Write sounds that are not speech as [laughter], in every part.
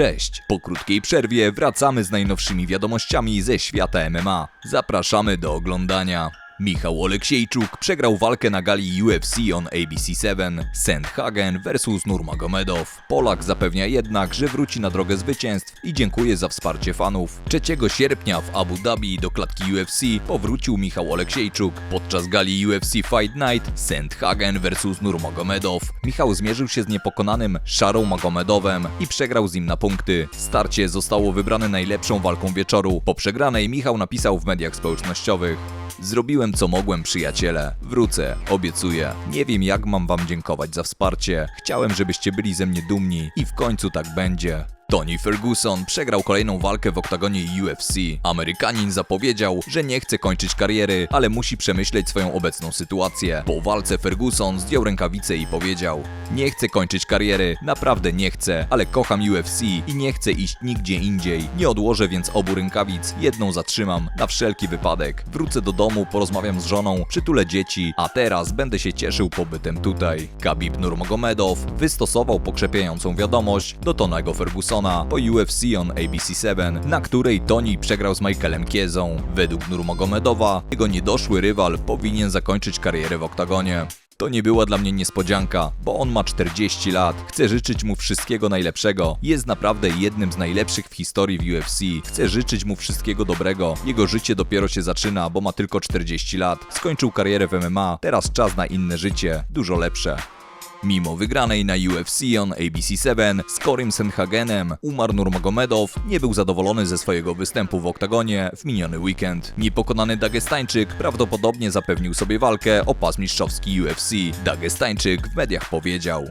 Cześć! Po krótkiej przerwie wracamy z najnowszymi wiadomościami ze świata MMA. Zapraszamy do oglądania. Michał Oleksiejczuk przegrał walkę na gali UFC on ABC7 Sandhagen vs Nurmagomedow. Polak zapewnia jednak, że wróci na drogę zwycięstw i dziękuję za wsparcie fanów. 3 sierpnia w Abu Dhabi do klatki UFC powrócił Michał Oleksiejczuk. Podczas gali UFC Fight Night Sandhagen vs Nurmagomedow. Michał zmierzył się z niepokonanym Szarą Magomedowem i przegrał z nim na punkty. Starcie zostało wybrane najlepszą walką wieczoru. Po przegranej Michał napisał w mediach społecznościowych Zrobiłem co mogłem, przyjaciele. Wrócę, obiecuję. Nie wiem, jak mam wam dziękować za wsparcie. Chciałem, żebyście byli ze mnie dumni i w końcu tak będzie. Tony Ferguson przegrał kolejną walkę w oktagonie UFC. Amerykanin zapowiedział, że nie chce kończyć kariery, ale musi przemyśleć swoją obecną sytuację. Po walce Ferguson zdjął rękawice i powiedział: Nie chcę kończyć kariery, naprawdę nie chcę, ale kocham UFC i nie chcę iść nigdzie indziej. Nie odłożę więc obu rękawic, jedną zatrzymam, na wszelki wypadek. Wrócę do domu, porozmawiam z żoną, przytulę dzieci, a teraz będę się cieszył pobytem tutaj. Khabib Nurmagomedov wystosował pokrzepiającą wiadomość do Tonego Fergusona po UFC on ABC7, na której Tony przegrał z Michaelem Kiezą. Według Nurmagomedowa jego niedoszły rywal powinien zakończyć karierę w oktagonie. To nie była dla mnie niespodzianka, bo on ma 40 lat. Chcę życzyć mu wszystkiego najlepszego. Jest naprawdę jednym z najlepszych w historii w UFC. Chcę życzyć mu wszystkiego dobrego. Jego życie dopiero się zaczyna, bo ma tylko 40 lat. Skończył karierę w MMA, teraz czas na inne życie, dużo lepsze. Mimo wygranej na UFC on ABC7 z Korym Senhagenem, Umar Nurmagomedow nie był zadowolony ze swojego występu w oktagonie w miniony weekend. Niepokonany Dagestańczyk prawdopodobnie zapewnił sobie walkę o pas mistrzowski UFC. Dagestańczyk w mediach powiedział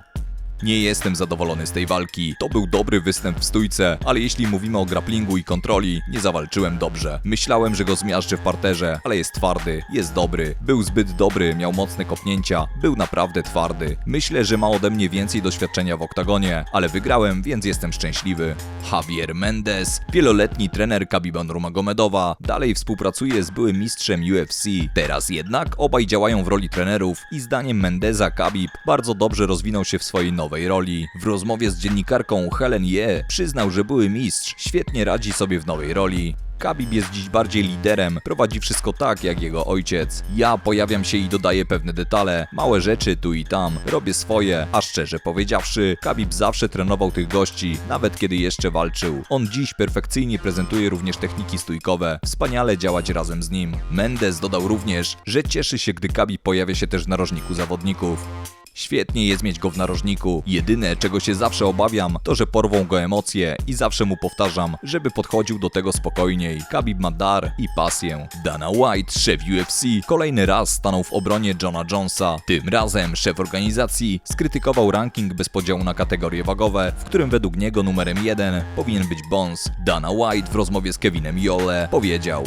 nie jestem zadowolony z tej walki. To był dobry występ w stójce, ale jeśli mówimy o grapplingu i kontroli, nie zawalczyłem dobrze. Myślałem, że go zmiażdżę w parterze, ale jest twardy, jest dobry. Był zbyt dobry, miał mocne kopnięcia, był naprawdę twardy. Myślę, że ma ode mnie więcej doświadczenia w oktagonie, ale wygrałem, więc jestem szczęśliwy. Javier Mendez, wieloletni trener Kabiba Nurmagomedowa, dalej współpracuje z byłym mistrzem UFC. Teraz jednak obaj działają w roli trenerów i zdaniem Mendeza Kabib bardzo dobrze rozwinął się w swojej nowej nowej roli. W rozmowie z dziennikarką Helen Ye przyznał, że były mistrz świetnie radzi sobie w nowej roli. Khabib jest dziś bardziej liderem, prowadzi wszystko tak jak jego ojciec. Ja pojawiam się i dodaję pewne detale, małe rzeczy tu i tam, robię swoje, a szczerze powiedziawszy, Khabib zawsze trenował tych gości, nawet kiedy jeszcze walczył. On dziś perfekcyjnie prezentuje również techniki stójkowe, wspaniale działać razem z nim. Mendes dodał również, że cieszy się, gdy Khabib pojawia się też w narożniku zawodników. Świetnie jest mieć go w narożniku. Jedyne, czego się zawsze obawiam, to że porwą go emocje i zawsze mu powtarzam, żeby podchodził do tego spokojniej. Khabib ma dar i pasję. Dana White, szef UFC, kolejny raz stanął w obronie Johna Jonesa. Tym razem szef organizacji skrytykował ranking bez podziału na kategorie wagowe, w którym według niego numerem 1 powinien być Bones. Dana White w rozmowie z Kevinem Jole powiedział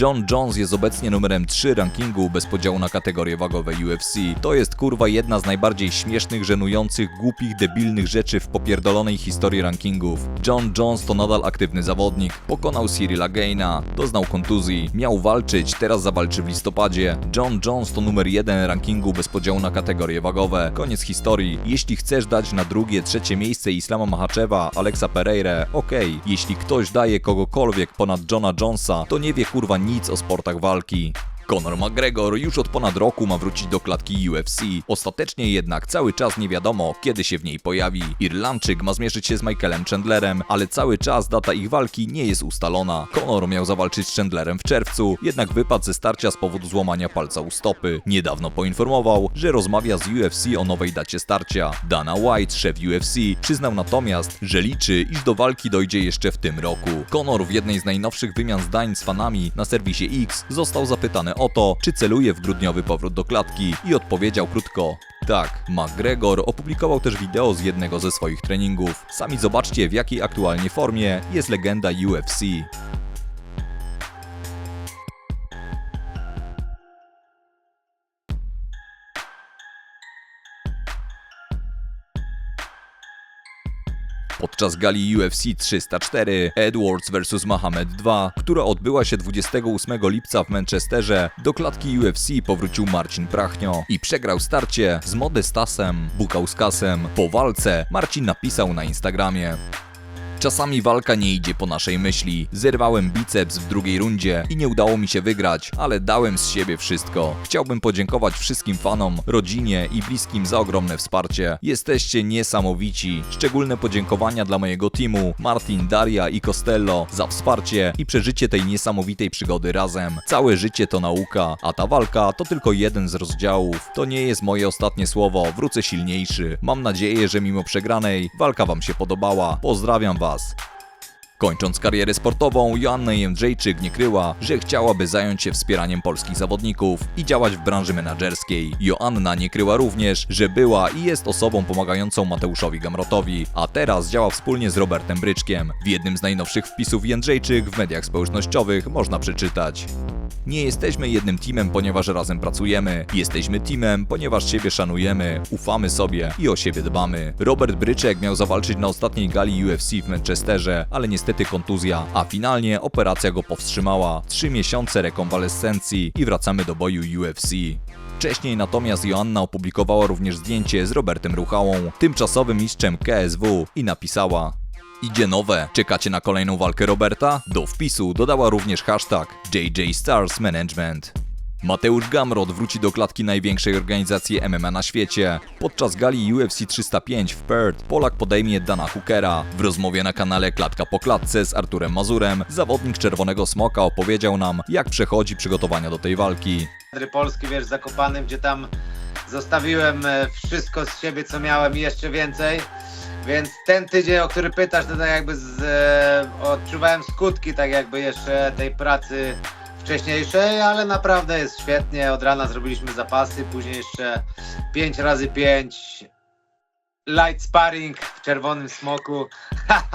John Jones jest obecnie numerem 3 rankingu bez podziału na kategorie wagowe UFC. To jest kurwa jedna z najbardziej śmiesznych, żenujących, głupich, debilnych rzeczy w popierdolonej historii rankingów. John Jones to nadal aktywny zawodnik. Pokonał Cyrilla Gaina, doznał kontuzji, miał walczyć, teraz zawalczy w listopadzie. John Jones to numer 1 rankingu bez podziału na kategorie wagowe. Koniec historii. Jeśli chcesz dać na drugie, trzecie miejsce Islama Mahaczewa, Alexa Pereira, okej. Okay. Jeśli ktoś daje kogokolwiek ponad Johna Jonesa, to nie wie kurwa nic o sportach walki. Conor McGregor już od ponad roku ma wrócić do klatki UFC. Ostatecznie jednak cały czas nie wiadomo, kiedy się w niej pojawi. Irlandczyk ma zmierzyć się z Michaelem Chandlerem, ale cały czas data ich walki nie jest ustalona. Conor miał zawalczyć z Chandlerem w czerwcu, jednak wypadł ze starcia z powodu złamania palca u stopy. Niedawno poinformował, że rozmawia z UFC o nowej dacie starcia. Dana White, szef UFC, przyznał natomiast, że liczy, iż do walki dojdzie jeszcze w tym roku. Conor w jednej z najnowszych wymian zdań z fanami na serwisie X został zapytany o to, czy celuje w grudniowy powrót do klatki i odpowiedział krótko tak, McGregor opublikował też wideo z jednego ze swoich treningów. Sami zobaczcie w jakiej aktualnie formie jest legenda UFC. Podczas gali UFC 304 Edwards vs Mohamed 2, która odbyła się 28 lipca w Manchesterze, do klatki UFC powrócił Marcin Prachnio i przegrał starcie z Modestasem Bukauskasem. Po walce Marcin napisał na Instagramie Czasami walka nie idzie po naszej myśli. Zerwałem biceps w drugiej rundzie i nie udało mi się wygrać, ale dałem z siebie wszystko. Chciałbym podziękować wszystkim fanom, rodzinie i bliskim za ogromne wsparcie. Jesteście niesamowici. Szczególne podziękowania dla mojego teamu, Martin, Daria i Costello za wsparcie i przeżycie tej niesamowitej przygody razem. Całe życie to nauka, a ta walka to tylko jeden z rozdziałów. To nie jest moje ostatnie słowo, wrócę silniejszy. Mam nadzieję, że mimo przegranej walka wam się podobała. Pozdrawiam was. Kończąc karierę sportową, Joanna Jędrzejczyk nie kryła, że chciałaby zająć się wspieraniem polskich zawodników i działać w branży menedżerskiej. Joanna nie kryła również, że była i jest osobą pomagającą Mateuszowi Gamrotowi, a teraz działa wspólnie z Robertem Bryczkiem. W jednym z najnowszych wpisów Jędrzejczyk w mediach społecznościowych można przeczytać. Nie jesteśmy jednym teamem, ponieważ razem pracujemy. Jesteśmy teamem, ponieważ siebie szanujemy, ufamy sobie i o siebie dbamy. Robert Bryczek miał zawalczyć na ostatniej gali UFC w Manchesterze, ale niestety kontuzja, a finalnie operacja go powstrzymała. Trzy miesiące rekonwalescencji i wracamy do boju UFC. Wcześniej natomiast Joanna opublikowała również zdjęcie z Robertem Ruchałą, tymczasowym mistrzem KSW i napisała Idzie nowe. Czekacie na kolejną walkę Roberta? Do wpisu dodała również hashtag JJ Stars Management. Mateusz Gamrot wróci do klatki największej organizacji MMA na świecie. Podczas gali UFC 305 w Perth Polak podejmie Dana Hookera. W rozmowie na kanale Klatka po klatce z Arturem Mazurem zawodnik Czerwonego Smoka opowiedział nam, jak przechodzi przygotowania do tej walki. Polski, wiesz, Zakopanym, gdzie tam zostawiłem e, wszystko z siebie, co miałem i jeszcze więcej. Więc ten tydzień, o który pytasz, to tak jakby z, e, odczuwałem skutki tak jakby jeszcze tej pracy wcześniejszej, ale naprawdę jest świetnie. Od rana zrobiliśmy zapasy, później jeszcze 5 razy 5 light sparring w czerwonym smoku.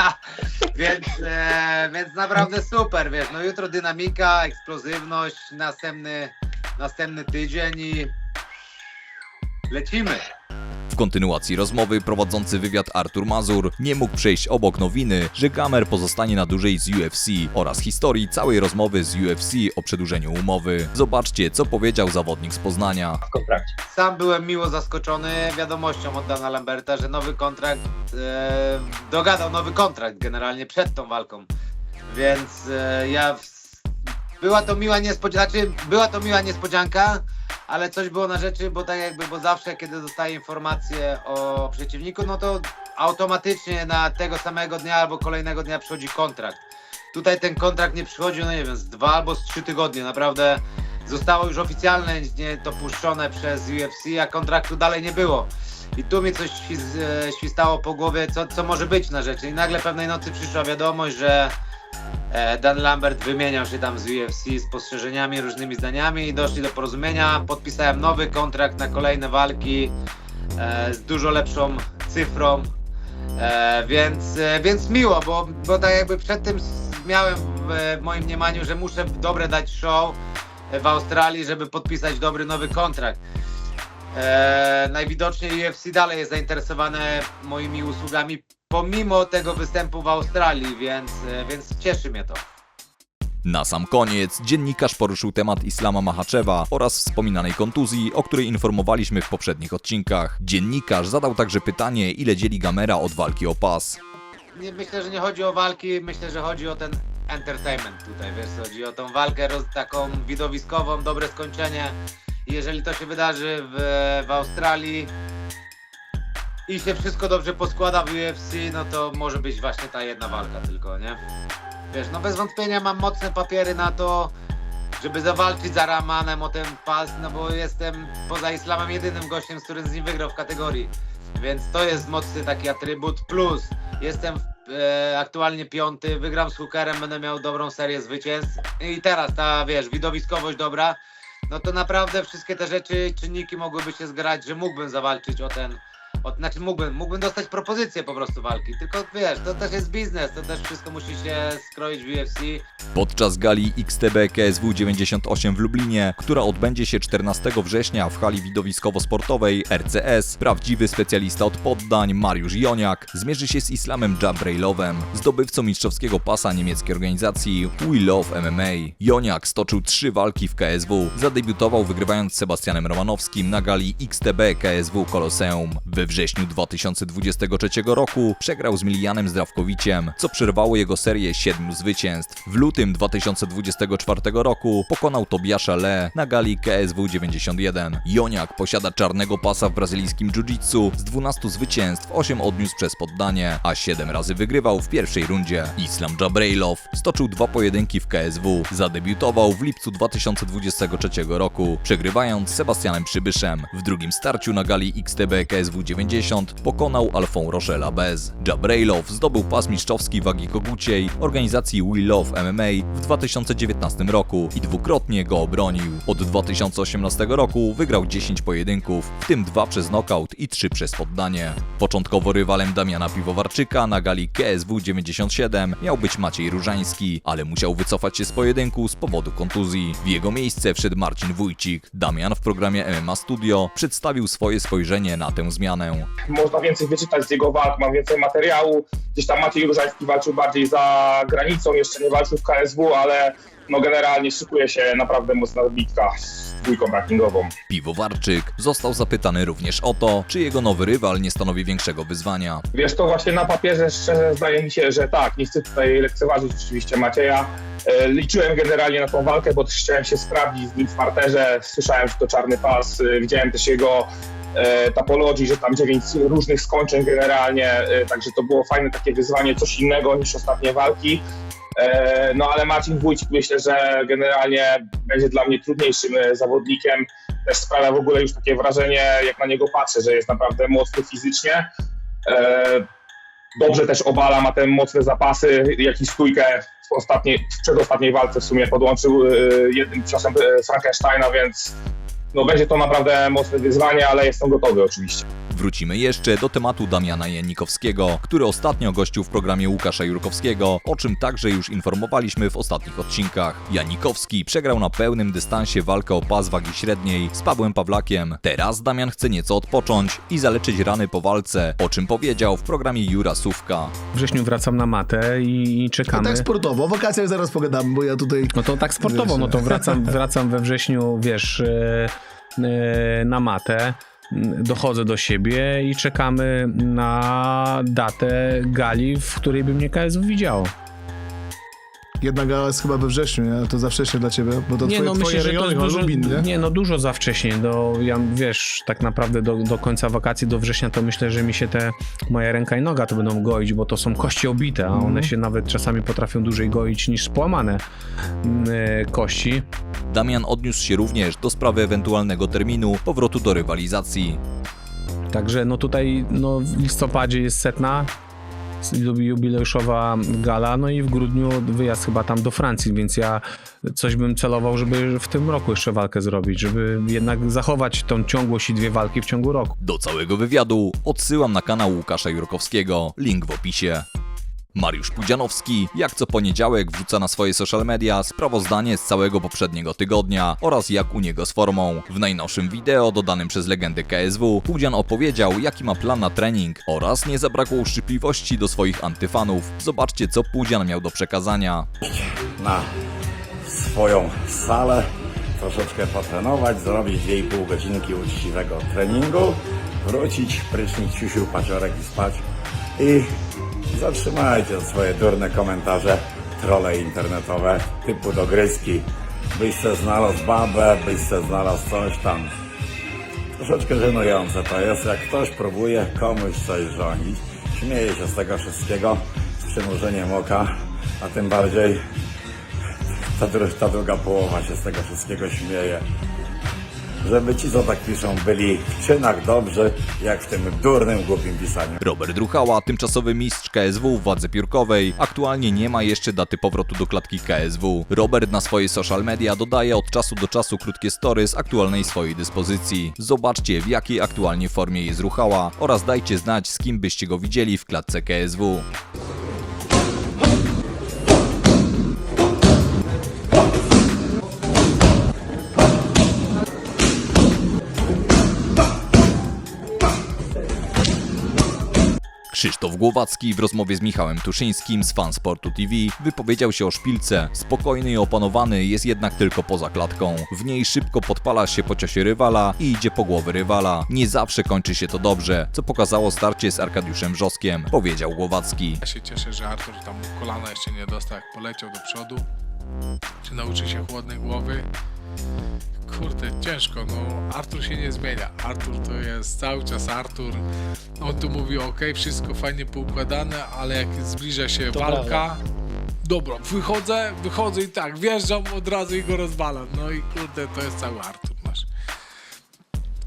[laughs] więc, e, więc naprawdę super, wiesz, no jutro dynamika, eksplozywność, następny, następny tydzień i lecimy. W kontynuacji rozmowy prowadzący wywiad Artur Mazur nie mógł przejść obok nowiny, że Gamer pozostanie na dłużej z UFC oraz historii całej rozmowy z UFC o przedłużeniu umowy. Zobaczcie, co powiedział zawodnik z Poznania. w kontrakcie. Sam byłem miło zaskoczony wiadomością od Dana Lamberta, że nowy kontrakt, e, dogadał nowy kontrakt generalnie przed tą walką. Więc e, ja, w, była to miła niespodzianka, znaczy była to miła niespodzianka, ale coś było na rzeczy, bo tak jakby, bo zawsze kiedy dostaję informację o przeciwniku, no to automatycznie na tego samego dnia albo kolejnego dnia przychodzi kontrakt. Tutaj ten kontrakt nie przychodził, no nie wiem, z dwa albo z trzy tygodnie, naprawdę zostało już oficjalnie nie dopuszczone przez UFC, a kontraktu dalej nie było. I tu mi coś e, świstało po głowie, co, co może być na rzeczy. I nagle pewnej nocy przyszła wiadomość, że Dan Lambert wymieniał się tam z UFC z postrzeżeniami, różnymi zdaniami i doszli do porozumienia. Podpisałem nowy kontrakt na kolejne walki e, z dużo lepszą cyfrą. E, więc, e, więc miło, bo, bo tak jakby przed tym miałem w, moim mniemaniu, że muszę dobre dać show e, w Australii, żeby podpisać dobry nowy kontrakt. E, najwidoczniej UFC dalej jest zainteresowane moimi usługami pomimo tego występu w Australii, więc, e, więc cieszy mnie to. Na sam koniec dziennikarz poruszył temat Islama Mahaczewa oraz wspominanej kontuzji, o której informowaliśmy w poprzednich odcinkach. Dziennikarz zadał także pytanie, ile dzieli Gamera od walki o pas. Nie, myślę, że nie chodzi o walki, myślę, że chodzi o ten entertainment tutaj, wiesz, chodzi o tą walkę roz, taką widowiskową, dobre skończenie. Jeżeli to się wydarzy w, w Australii i się wszystko dobrze poskłada w UFC, no to może być właśnie ta jedna walka tylko, nie? Wiesz, no bez wątpienia mam mocne papiery na to, żeby zawalczyć za Ramanem o ten pas, no bo jestem poza Islamem jedynym gościem, z którym z nim wygrał w kategorii. Więc to jest mocny taki atrybut. Plus jestem e, aktualnie piąty, wygram z Hookerem, będę miał dobrą serię zwycięstw. I teraz ta, wiesz, widowiskowość dobra. No to naprawdę wszystkie te rzeczy, czynniki mogłyby się zgrać, że mógłbym zawalczyć o ten. O, znaczy mógłbym, mógłbym dostać propozycję po prostu walki. Tylko wiesz, to też jest biznes, to też wszystko musi się skroić w UFC. Podczas gali XTB KSW 98 w Lublinie, która odbędzie się 14 września w hali widowiskowo-sportowej RCS, prawdziwy specjalista od poddań Mariusz Joniak zmierzy się z Islamem Jabrailowem, zdobywcą mistrzowskiego pasa niemieckiej organizacji We Love MMA. Joniak stoczył trzy walki w KSW, zadebiutował wygrywając z Sebastianem Romanowskim na gali XTB KSW Koloseum. We wrześniu 2023 roku przegrał z Milianem Zdrawkowiciem, co przerwało jego serię siedmiu zwycięstw. W lutym 2024 roku pokonał Tobiasza Le na gali KSW 91. Joniak posiada czarnego pasa w brazylijskim jiu-jitsu. Z 12 zwycięstw 8 odniósł przez poddanie, a 7 razy wygrywał w pierwszej rundzie. Islam Jabrailow stoczył dwa pojedynki w KSW. Zadebiutował w lipcu 2023 roku, przegrywając Sebastianem Przybyszem. W drugim starciu na gali XTB KSW 90 pokonał Alfą Rochela Bez. Jabrailow zdobył pas mistrzowski wagi koguciej organizacji We Love MMA w 2019 roku i dwukrotnie go obronił. Od 2018 roku wygrał 10 pojedynków, w tym dwa przez knockout i trzy przez poddanie. Początkowo rywalem Damiana Piwowarczyka na gali KSW 97 miał być Maciej Różański, ale musiał wycofać się z pojedynku z powodu kontuzji. W jego miejsce wszedł Marcin Wójcik. Damian w programie MMA Studio przedstawił swoje spojrzenie na tę zmianę. Można więcej wyczytać z jego walk, mam więcej materiału. Gdzieś tam Maciej Różański walczył bardziej za granicą, jeszcze nie walczył w KSW, ale no generalnie szykuje się naprawdę mocna bitka z dwójką rankingową. Piwowarczyk został zapytany również o to, czy jego nowy rywal nie stanowi większego wyzwania. Wiesz, to właśnie na papierze szczerze zdaje mi się, że tak, nie chcę tutaj lekceważyć oczywiście Macieja. E, Liczyłem generalnie na tą walkę, bo też chciałem się sprawdzić z nim w parterze. Słyszałem, że to czarny pas, e, widziałem też jego e, tapologii, że tam dziewięć różnych skończeń generalnie, e, także to było fajne takie wyzwanie, coś innego niż ostatnie walki. E, No ale Marcin Wójcik myślę, że generalnie będzie dla mnie trudniejszym zawodnikiem. Też sprawia w ogóle już takie wrażenie, jak na niego patrzę, że jest naprawdę mocny fizycznie. Dobrze też obala, ma te mocne zapasy, jak i stójkę w, ostatniej, w przedostatniej walce w sumie podłączył jednym czasem e, Frankensteina, więc no, będzie to naprawdę mocne wyzwanie, ale jestem gotowy oczywiście. Wrócimy jeszcze do tematu Damiana Janikowskiego, który ostatnio gościł w programie Łukasza Jurkowskiego, o czym także już informowaliśmy w ostatnich odcinkach. Janikowski przegrał na pełnym dystansie walkę o pas wagi średniej z Pawłem Pawlakiem. Teraz Damian chce nieco odpocząć i zaleczyć rany po walce, o czym powiedział w programie Jura Sówka. W wrześniu wracam na matę i, i No czekamy. tak sportowo, o wakacjach zaraz pogadamy, bo ja tutaj... No to tak sportowo, no to wracam, wracam we wrześniu, wiesz, e, e, na matę, dochodzę do siebie i czekamy na datę gali, w której by mnie KSW widziało. Jedna gala jest chyba we wrześniu, nie? To za wcześnie dla ciebie, bo to Nie, twoje, no twoje myślę, że to rejony, dużo, Lubin, nie? nie, no dużo za wcześnie, do, ja, wiesz, tak naprawdę do, do końca wakacji, do września to myślę, że mi się te moja ręka i noga to będą goić, bo to są kości obite, a Mhm. one się nawet czasami potrafią dłużej goić niż spłamane mm, e, kości. Damian odniósł się również do sprawy ewentualnego terminu powrotu do rywalizacji. Także no tutaj no, w listopadzie jest setna jubileuszowa gala, no i w grudniu wyjazd chyba tam do Francji, więc ja coś bym celował, żeby w tym roku jeszcze walkę zrobić, żeby jednak zachować tą ciągłość i dwie walki w ciągu roku. Do całego wywiadu odsyłam na kanał Łukasza Jurkowskiego, link w opisie. Mariusz Pudzianowski, jak co poniedziałek, wrzuca na swoje social media sprawozdanie z całego poprzedniego tygodnia oraz jak u niego z formą. W najnowszym wideo dodanym przez legendę KSW Pudzian opowiedział, jaki ma plan na trening oraz nie zabrakło uszczypliwości do swoich antyfanów. Zobaczcie, co Pudzian miał do przekazania. na swoją salę, troszeczkę potrenować, zrobić 2,5 godzinki uczciwego treningu, wrócić, prysznic, siusiu, paciorek i spać i zatrzymajcie swoje durne komentarze, trole internetowe typu dogryzki, byś se znalazł babę, byś se znalazł coś tam. Troszeczkę żenujące to jest, jak ktoś próbuje komuś coś rządzić, śmieje się z tego wszystkiego z przymurzeniem oka, a tym bardziej ta, ta druga połowa się z tego wszystkiego śmieje. Żeby ci, co tak piszą, byli w czynach dobrzy, jak w tym durnym, głupim pisaniu. Robert Ruchała, tymczasowy mistrz KSW w wadze piórkowej, aktualnie nie ma jeszcze daty powrotu do klatki KSW. Robert na swoje social media dodaje od czasu do czasu krótkie story z aktualnej swojej dyspozycji. Zobaczcie w jakiej aktualnie formie jest Ruchała oraz dajcie znać z kim byście go widzieli w klatce KSW. Krzysztof Głowacki w rozmowie z Michałem Tuszyńskim z Fansportu TV wypowiedział się o szpilce. Spokojny i opanowany jest jednak tylko poza klatką. W niej szybko podpala się po ciosie rywala i idzie po głowy rywala. Nie zawsze kończy się to dobrze, co pokazało starcie z Arkadiuszem Wrzoskiem, powiedział Głowacki. Ja się cieszę, że Artur tam kolana jeszcze nie dostał, jak poleciał do przodu. Czy nauczy się chłodnej głowy? Kurde, ciężko, no Artur się nie zmienia. Artur to jest cały czas Artur. On tu mówi, ok, wszystko fajnie poukładane, ale jak zbliża się To walka, dobra, wychodzę, wychodzę i tak, wjeżdżam od razu i go rozwalam. No i kurde, to jest cały Artur nasz.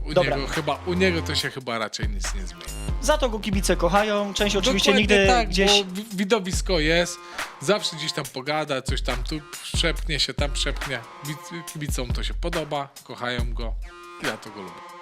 U Dobra. niego chyba, u niego to się chyba raczej nic nie zmieni. Za to go kibice kochają. Część oczywiście Dokładnie nigdy tak, gdzieś. bo wi- widowisko jest, zawsze gdzieś tam pogada, coś tam tu przepchnie się, tam przepchnie. Wi- Kibicom to się podoba, kochają go, ja to go lubię.